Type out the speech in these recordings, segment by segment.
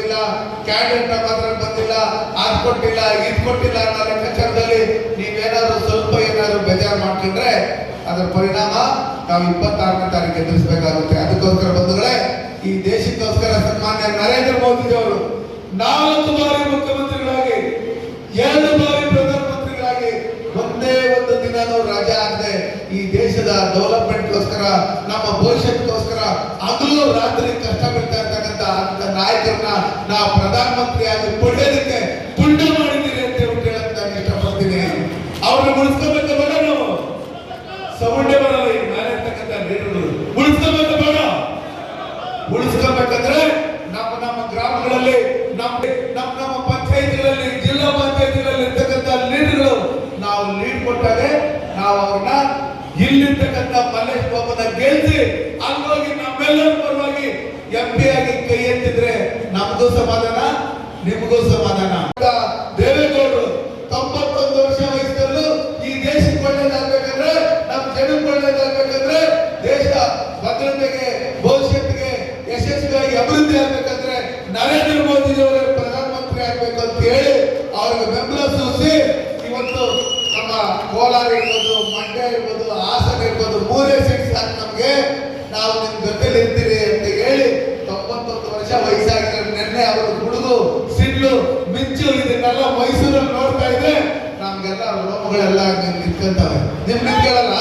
ಬಂದಿಲ್ಲ ಕ್ಯಾಂಡಿಡೇಟ್ ಮಾತ್ರ ಬಂದಿಲ್ಲ, ಅದ್ ಕೊಟ್ಟಿಲ್ಲ, ಇದ್ ಕೊಟ್ಟಿಲ್ಲ ಅನ್ನೋ ಲೆಕ್ಕಾಚಾರದಲ್ಲಿ ನೀವೇನಾದ್ರು ಸ್ವಲ್ಪ ಏನಾದ್ರು ಬೇಜಾರು ಮಾಡ್ಕೊಂಡ್ರೆ ಅದರ ಪರಿಣಾಮ ನಾವು ಇಪ್ಪತ್ತಾರನೇ ತಾರೀಕು ಎದುರಿಸಬೇಕಾಗುತ್ತೆ. ಅದಕ್ಕೋಸ್ಕರ ಬಂಧುಗಳೇ, ಈ ದೇಶಕ್ಕೋಸ್ಕರ ಸನ್ಮಾನ್ಯ ನರೇಂದ್ರ ಮೋದಿ ಅವರು ನಾಲ್ಕು ಬಾರಿ ಮುಖ್ಯಮಂತ್ರಿಗಳಾಗಿ, ಎರಡು ಬಾರಿ ಪ್ರಧಾನಮಂತ್ರಿಗಳಾಗಿ ಒಂದೇ ಒಂದು ದಿನ ರಾಜ ಆಗದೆ ಈ ದೇಶದ ಡೆವಲಪ್ಮೆಂಟ್ಗೋಸ್ಕರ ನಮ್ಮ ಭವಿಷ್ಯಕ್ಕೋಸ್ಕರ ಹಗಲು ರಾತ್ರಿ ಕಷ್ಟ ಪಡ್ತಾ ಇರ್ತಕ್ಕಂಥ ಅಂತ ನಾಯಕರನ್ನ ನಾ ಪ್ರಧಾನಮಂತ್ರಿ ಆಗಿ ಪಡೆಯೋದಕ್ಕೆ ಪುಣ್ಯ ಮಾಡಿದ್ದೀರಿ ಅಂತ ಹೇಳಿ ಹೇಳಕ್ ನಾನು ಇಷ್ಟಪಡ್ತೀನಿ. ಅವ್ರನ್ನ ಉಳಿಸ್ಕೋಬೇಕು ಬೇಡ ನಾವು ಸೌಂಡೆ ಬರಲ್ಲ ಈಗ ಮೇಲೆ ಇರ್ತಕ್ಕಂಥ ಲೀಡರ್ಗಳು ಉಳಿಸ್ಕೋಬೇಕು ಬೇಡ ಉಳಿಸ್ಕೋಬೇಕಂದ್ರೆ ನಮ್ಮ ನಮ್ಮ ಗ್ರಾಮಗಳಲ್ಲಿ ನಮ್ಮ ನಮ್ಮ ನಮ್ಮ ಪಂಚಾಯತಿಗಳಲ್ಲಿ ಜಿಲ್ಲಾ ಪಂಚಾಯತಿಗಳಲ್ಲಿ ಇರ್ತಕ್ಕಂಥ ಲೀಡರ್ಗಳು ನಾವು ಲೀಡ್ ಕೊಟ್ಟಾಗ ನಾವು ಅವ್ರನ್ನ ಇಲ್ಲಿರ್ತಕ್ಕಂಥ ಮಲ್ಲೇಶ್ ಬಾಬುನ ಗೆಲ್ಸಿ ಅಲ್ಲೋಗಿ ನಮ್ಮೆಲ್ಲರ ಪರವಾಗಿ ಎಂ ಪಿ ಆಗಿ ಕೈ ಎತ್ತಿದ್ರೆ ನಮಗೂ ಸಮಾಧಾನ ನಿಮಗೂ ಸಮಾಧಾನ ದೇವೇಗೌಡರು ತೊಂಬತ್ತೊಂದು ವರ್ಷ ವಯಸ್ಸಲ್ಲೂ ಈ ದೇಶಕ್ಕೆ ಒಳ್ಳೇದಾಗಬೇಕಂದ್ರೆ ನಮ್ಮ ಜನಕ್ಕೆ ಒಳ್ಳೇದಾಗಬೇಕಂದ್ರೆ ದೇಶ ಭದ್ರತೆಗೆ, ಭವಿಷ್ಯತ್ತಿಗೆ ಯಶಸ್ವಿಯಾಗಿ ಅಭಿವೃದ್ಧಿ ಆಗ್ಬೇಕಂದ್ರೆ ನರೇಂದ್ರ ಮೋದಿ ಅವರೇ ಪ್ರಧಾನಮಂತ್ರಿ ಆಗ್ಬೇಕು ಅಂತ ಹೇಳಿ ಅವ್ರಿಗೆ ಬೆಂಬಲ ಸೂಚಿಸಿ ಇವತ್ತು ನಮ್ಮ ಕೋಲಾರ ಇರ್ಬೋದು, ಮಂಡ್ಯ ಇರ್ಬೋದು, ಹಾಸನ ಇರ್ಬೋದು, ಮೂರೇ ಸೀಟ್ ಸಾಕು ನಮಗೆ. ನಾವು ನಿಮ್ಮ ಜೊತೆಲಿ ಇರ್ತೀರಿ ಅಂತ ಹೇಳಿ ತೊಂಬತ್ತೊಂದು ವರ್ಷ ವಯಸ್ಸಾಗಿರೋ ನಿನ್ನೆ ಅವರು ಗುಡುಗು ಸಿಡ್ಲು ಮಿಂಚು ಇದನ್ನೆಲ್ಲ ಮೈಸೂರಲ್ಲಿ ನೋಡ್ತಾ ಇದ್ರೆ ನಮ್ಗೆಲ್ಲ ರೋಮಗಳೆಲ್ಲ ನಿಂತ್ಕೊಂತವೆ. ನಿಮ್ ನಿಂತ್ಕೊಳ್ಳಲ್ಲ?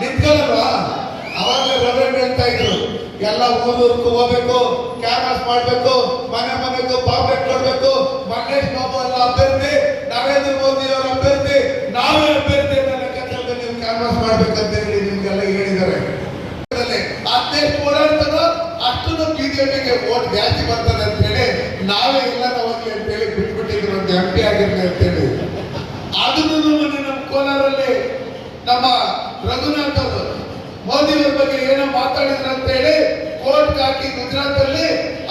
ನಿಂತ್ಕೊಳ್ಳಲ್ವಾ? ಅವಾಗಲೇ ರವೆ ಹೇಳ್ತಾ ಇದ್ರು, ಎಲ್ಲ ಊರೂರ್ಗೂ ಹೋಗ್ಬೇಕು ಕ್ಯಾನ್ವಾಸ್ ಮಾಡ್ಬೇಕು, ಮನೆ ಮನೆಗೂ ಪಾಂಪ್ಲೆಟ್ ಕೊಡ್ಬೇಕು ಮಹೇಶ್ ಬಾಬು ಎಲ್ಲ ಅಭ್ಯರ್ಥಿ, ನರೇಂದ್ರ ಮೋದಿ ಅವರ ಅಭ್ಯರ್ಥಿ, ನಾವೇ ಅಭ್ಯರ್ಥಿ ಅಂತ ಲೆಕ್ಕಾಚಾರದಲ್ಲಿ ನೀವು ಕ್ಯಾನ್ವಾಸ್ ಮಾಡ್ಬೇಕಂತ ಹೇಳಿ ನಿಮ್ಗೆಲ್ಲ ಹೇಳಿದ್ದಾರೆ. ಅದೆಷ್ಟು ಓಡಾಡ್ತಾರೋ ಅಷ್ಟು ಬಿಜೆಪಿಗೆ ವೋಟ್ ಜಾಸ್ತಿ ಹೇಳಿ ನಾವೇ ಇಲ್ಲ ಹೋಗ್ಲಿ ಅಂತ ಹೇಳಿ ಬಿಟ್ಬಿಟ್ಟಿದ್ರು ಒಂದು ಎಂ ಪಿ ಆಗಿರ್ಲಿ ಅಂತ ಹೇಳಿ ಅದನ್ನು ಮೊನ್ನೆ ನಮ್ಮ ಕೋಲಾರಲ್ಲಿ ನಮ್ಮ ರಘುನಾಥ್ ಅವರು ಮೋದಿ ಅವ್ರ ಬಗ್ಗೆ ಏನೋ ಮಾತಾಡಿದ್ರು ಅಂತ ಹೇಳಿ ಕೋರ್ಟ್ ಹಾಕಿ ಗುಜರಾತ್ ಅಲ್ಲಿ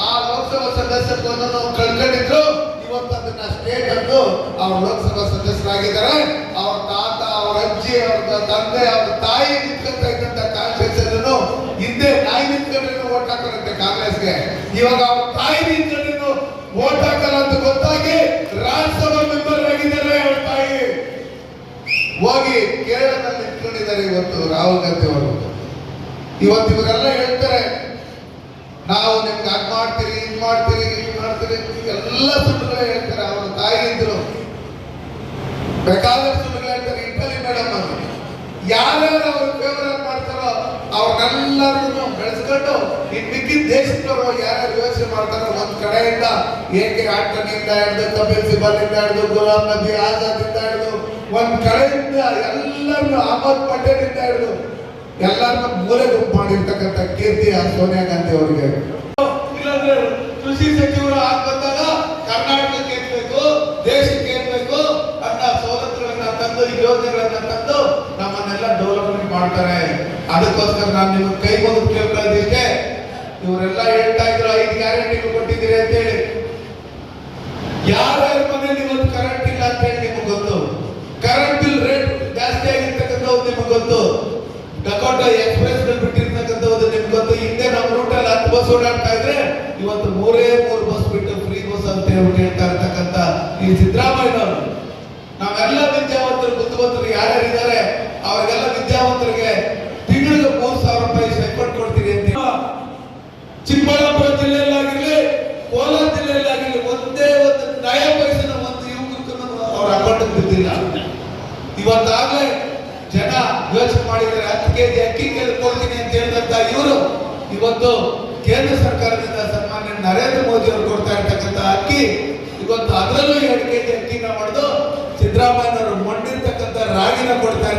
ಆ ಲೋಕಸಭಾ ಸದಸ್ಯತ್ವವನ್ನು ಕಳ್ಕೊಂಡಿದ್ರು. ಇವತ್ತು ಅದನ್ನ ಸ್ಟೇಟ್ ಅನ್ನು ಅವ್ರ ಲೋಕಸಭಾ ಸದಸ್ಯರಾಗಿದ್ದಾರೆ. ಅವ್ರ ತಾತ, ಅವ್ರ ಅಜ್ಜಿ, ಅವ್ರ ತಂದೆ, ಅವ್ರ ತಾಯಿ ನಿಂತ್ಕೊಂತ ಇದ್ದಂತ ಅನ್ನು ಹಿಂದೆ ನಾಯಿ ನಿಂತ್ಕೊಂಡ್ರೆ ಓಟ್ ಹಾಕೋರಂತೆ ಕಾಂಗ್ರೆಸ್ಗೆ. ಇವಾಗ ಅವ್ರ ತಾಯಿ ನಿಂತ್ಕೊಂಡ್ರು ಓಟ್ ಹಾಕಲ್ಲ ಅಂತ ಗೊತ್ತಾಗಿ ರಾಜ್ಯಸಭಾ ಮೆಂಬರ್ ಆಗಿದ್ದಾರೆ ಅವ್ರ ತಾಯಿ ಹೋಗಿ ಕೇರಳದಲ್ಲಿ ನಿಂತ್ಕೊಂಡಿದ್ದಾರೆ ಇವತ್ತು ರಾಹುಲ್ ಗಾಂಧಿ ಅವರು. ಇವತ್ತು ಇವರೆಲ್ಲ ಹೇಳ್ತಾರೆ, ನಾವು ನಿಮ್ಗೆ ಅದ್ ಮಾಡ್ತೀರಿ, ಇದ್ ಮಾಡ್ತೀರಿ, ಇದು ಮಾಡ್ತೀರಿ ಎಲ್ಲ ಸುಳ್ಳುಗಳು ಹೇಳ್ತಾರೆ. ಅವರ ತಾಯಿ ಇದ್ರು. ಬೇಕಾದಷ್ಟು ಸುಳ್ಳುಗಳು ಹೇಳ್ತಾರೆ. ಇಟ್ಟಲಿ ಮೇಡಮ್ ಯಾರ್ಯಾರು ಅವ್ರ ಫೇವರ್ ಮಾಡ್ತಾರೋ ಅವ್ರನ್ನೆಲ್ಲರನ್ನು ಬೆಳೆಸ್ಕೊಂಡು ಇನ್ ದೇಶದವರು ಯಾರ್ಯಾರು ಯೋಚನೆ ಮಾಡ್ತಾರೋ ಒಂದ್ ಕಡೆಯಿಂದ ಏಕೆ ಆಟನಿಂದ ಹಿಡಿದು ಕಪಿಲ್ ಸಿಬಲ್ ಇಂದ ಹಿಡಿದು ಗುಲಾಮ್ ನಬಿ ಆಜಾದ್ ಇಂದ ಹಿಡಿದು, ಒಂದ್ ಕಡೆಯಿಂದ ಎಲ್ಲರನ್ನು ಅಹಮದ್ ಪಟೇಲ್ ಇಂದ ಹಿಡಿದು, ಎಲ್ಲರನ್ನ ಮೂಲೆ ಗುಂಪು ಮಾಡಿರ್ತಕ್ಕಂಥ ಕೀರ್ತಿ ಆ ಸೋನಿಯಾ ಗಾಂಧಿ ಅವರಿಗೆ. ಇಲ್ಲಾಂದ್ರೆ ಕೃಷಿ ಸಚಿವರು ಆಗ್ಬಂದಾಗ ಕರ್ನಾಟಕಕ್ಕೆ ಏನ್ಬೇಕು ದೇಶಕ್ಕೆ ಏನ್ಬೇಕು ಅನ್ನ ಸವಲತ್ತುಗಳನ್ನ ತಂದು, ಯೋಜನೆಗಳನ್ನ ತಂದು ನಮ್ಮನ್ನೆಲ್ಲ ಡೆವಲಪ್ಮೆಂಟ್ ಮಾಡ್ತಾರೆ. ಅದಕ್ಕೋಸ್ಕರ ನಾನು ನಿಮ್ಗೆ ಕೈ ಮುಗಿದು ಹೇಳ್ತಾ ಇದ್ರು ಐದು ಗ್ಯಾರಂಟಿಗಳು ಕೊಟ್ಟಿದ್ದೀರಿ ಅಂತ ಹೇಳಿ. ಯಾರ್ಯಾರ ಮನೆಯಲ್ಲಿ ಇವತ್ತು ಕರೆಂಟ್ ಇಲ್ಲ ಅಂತ ಹೇಳಿ ನಿಮ್ಗೆ ಗೊತ್ತು. ಕರೆಂಟ್ ಬಿಲ್ ರೇಟ್ ಜಾಸ್ತಿ ಆಗಿರ್ತಕ್ಕಂಥದ್ದು ನಿಮ್ಗೆ ಗೊತ್ತು. ಡಕೋಟ ಎಕ್ಸ್ಪ್ರೆಸ್ ಬಿಟ್ಟಿರ್ತಕ್ಕಂಥದ್ದು ನಿಮ್ಗೆ ಗೊತ್ತು. ಹಿಂದೆ ನಮ್ಮ ರೂಟಲ್ಲಿ ಹತ್ತು ಬಸ್ ಓಡಾಡ್ತಾ ಇದ್ರೆ ಇವತ್ತು ಮೂರೇ ಮೂರು ಬಸ್ ಬಿಟ್ಟು ಫ್ರೀ ಬಸ್ ಅಂತ ಹೇಳ್ಬಿಟ್ಟು ಹೇಳ್ತಾ ಇರ್ತಕ್ಕಂಥ ಈ ಸಿದ್ದರಾಮಯ್ಯನವರು ಬಿದ್ದಿಲ್ಲ ಇವತ್ತಾಗ್ಲೇ ಜನ ಯೋಚನೆ ಮಾಡಿದರೆ ಹತ್ತು ಕೆಜಿ ಅಕ್ಕಿ ಕೊಡ್ತೀನಿ ಅಂತ ಹೇಳಿದಂತ ಇವರು ಇವತ್ತು ಕೇಂದ್ರ ಸರ್ಕಾರದಿಂದ ಸನ್ಮಾನ್ಯ ನರೇಂದ್ರ ಮೋದಿ ಅವರು ಕೊಡ್ತಾ ಇರ್ತಕ್ಕಂಥ ಅಕ್ಕಿ, ಇವತ್ತು ಅದರಲ್ಲೂ ಎರಡು ಕೆಜಿ ಅಕ್ಕಿನ ಮಾಡಿದು ಸಿದ್ದರಾಮಯ್ಯನವರು ಮಂಡಿರ್ತಕ್ಕಂಥ ರಾಗಿನ ಕೊಡ್ತಾ